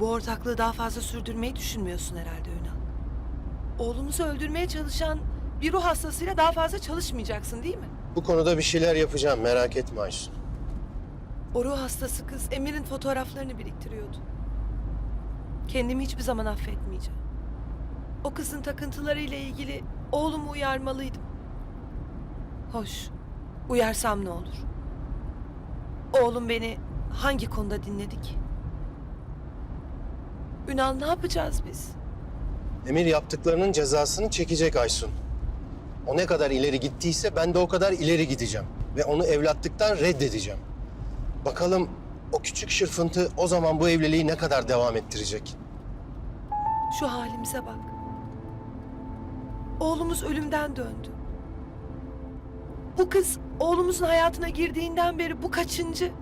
Bu ortaklığı daha fazla sürdürmeyi düşünmüyorsun herhalde Ünal. Oğlumuzu öldürmeye çalışan bir ruh hastasıyla daha fazla çalışmayacaksın değil mi? Bu konuda bir şeyler yapacağım merak etme Aysun. O ruh hastası kız Emir'in fotoğraflarını biriktiriyordu. Kendimi hiçbir zaman affetmeyeceğim. O kızın takıntılarıyla ilgili oğlumu uyarmalıydım. Hoş, uyarsam ne olur? Oğlum beni hangi konuda dinledi ki? Ünal ne yapacağız biz? Emir yaptıklarının cezasını çekecek Aysun. O ne kadar ileri gittiyse ben de o kadar ileri gideceğim. Ve onu evlatlıktan reddedeceğim. Bakalım o küçük şırfıntı o zaman bu evliliği ne kadar devam ettirecek? Şu halimize bak. Oğlumuz ölümden döndü. Bu kız oğlumuzun hayatına girdiğinden beri bu kaçıncı?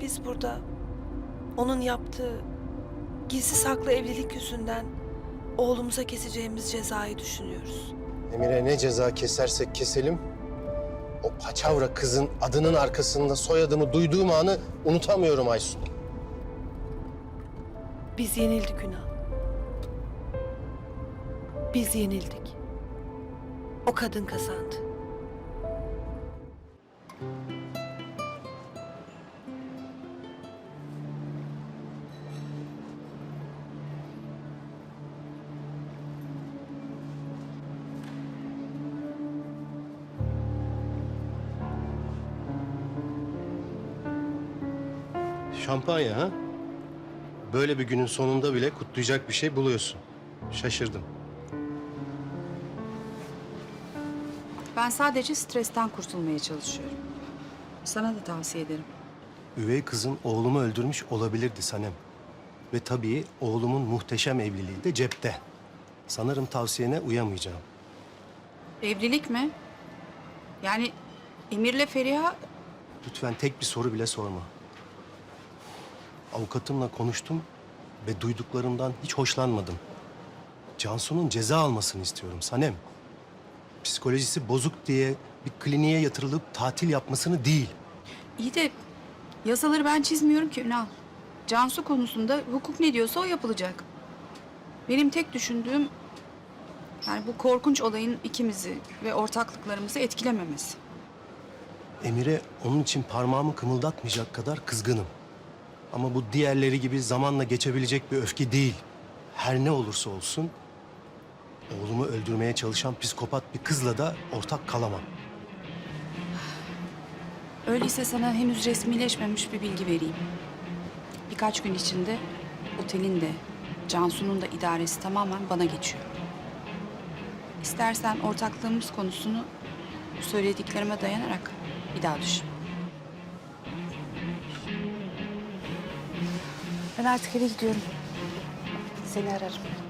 Biz burada onun yaptığı gizli saklı evlilik yüzünden oğlumuza keseceğimiz cezayı düşünüyoruz. Emir'e ne ceza kesersek keselim, o paçavra kızın adının arkasında soyadımı duyduğum anı unutamıyorum Aysun. Biz yenildik Ünal. Biz yenildik. O kadın kazandı. Şampanya ha? Böyle bir günün sonunda bile kutlayacak bir şey buluyorsun. Şaşırdım. Ben sadece stresten kurtulmaya çalışıyorum. Sana da tavsiye ederim. Üvey kızın oğlumu öldürmüş olabilirdi Sanem. Ve tabii oğlumun muhteşem evliliği de cepte. Sanırım tavsiyene uyamayacağım. Evlilik mi? Yani Emir'le Feriha Lütfen tek bir soru bile sorma. Avukatımla konuştum ve duyduklarımdan hiç hoşlanmadım. Cansu'nun ceza almasını istiyorum Sanem. Psikolojisi bozuk diye bir kliniğe yatırılıp tatil yapmasını değil. iyi de yasaları ben çizmiyorum ki Ünal. Cansu konusunda hukuk ne diyorsa o yapılacak. Benim tek düşündüğüm yani bu korkunç olayın ikimizi ve ortaklıklarımızı etkilememesi. Emir'e onun için parmağımı kımıldatmayacak kadar kızgınım. Ama bu diğerleri gibi zamanla geçebilecek bir öfke değil. Her ne olursa olsun oğlumu öldürmeye çalışan psikopat bir kızla da ortak kalamam. Öyleyse sana henüz resmileşmemiş bir bilgi vereyim. Birkaç gün içinde otelin de Cansu'nun da idaresi tamamen bana geçiyor. İstersen ortaklığımız konusunu söylediklerime dayanarak bir daha düşün. Ben artık eve gidiyorum. Seni ararım.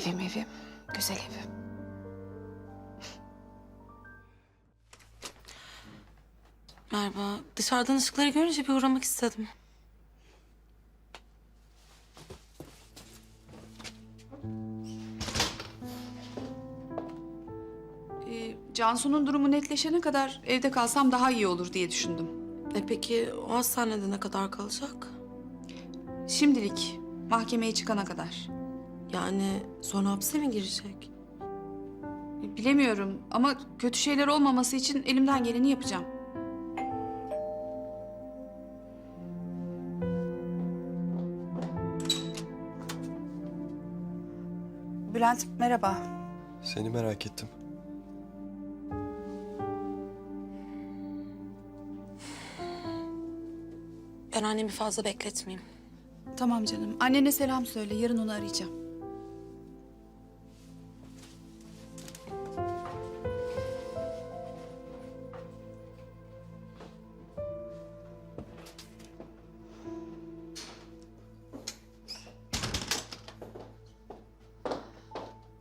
Evim evim, güzel evim. Merhaba. Dışarıdan ışıkları görünce bir uğramak istedim. Ee, Cansu'nun durumu netleşene kadar evde kalsam daha iyi olur diye düşündüm. E peki o hastanede ne kadar kalacak? Şimdilik mahkemeye çıkana kadar. Yani sonra hapse mi girecek? Bilemiyorum ama kötü şeyler olmaması için elimden geleni yapacağım. Bülent merhaba. Seni merak ettim. Ben annemi fazla bekletmeyeyim. Tamam canım. Annene selam söyle. Yarın onu arayacağım.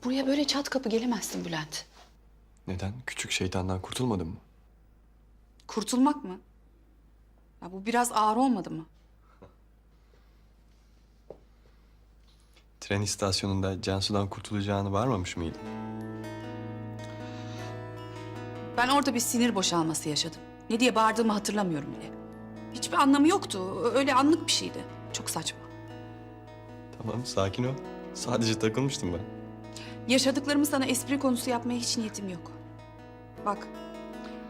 Buraya böyle çat kapı gelemezsin Bülent. Neden? Küçük şeytandan kurtulmadın mı? Kurtulmak mı? Ya bu biraz ağır olmadı mı? Tren istasyonunda Cansu'dan kurtulacağını varmamış mıydın? Ben orada bir sinir boşalması yaşadım. Ne diye bağırdığımı hatırlamıyorum bile. Hiçbir anlamı yoktu. Öyle anlık bir şeydi. Çok saçma. Tamam sakin ol. Sadece takılmıştım ben. Yaşadıklarımı sana espri konusu yapmaya hiç niyetim yok. Bak,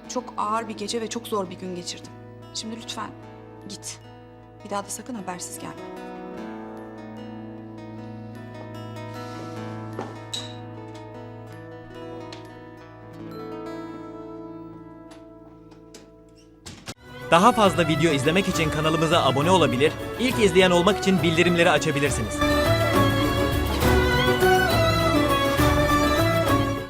çok ağır bir gece ve çok zor bir gün geçirdim. Şimdi lütfen git. Bir daha da sakın habersiz gelme. Daha fazla video izlemek için kanalımıza abone olabilir, ilk izleyen olmak için bildirimleri açabilirsiniz.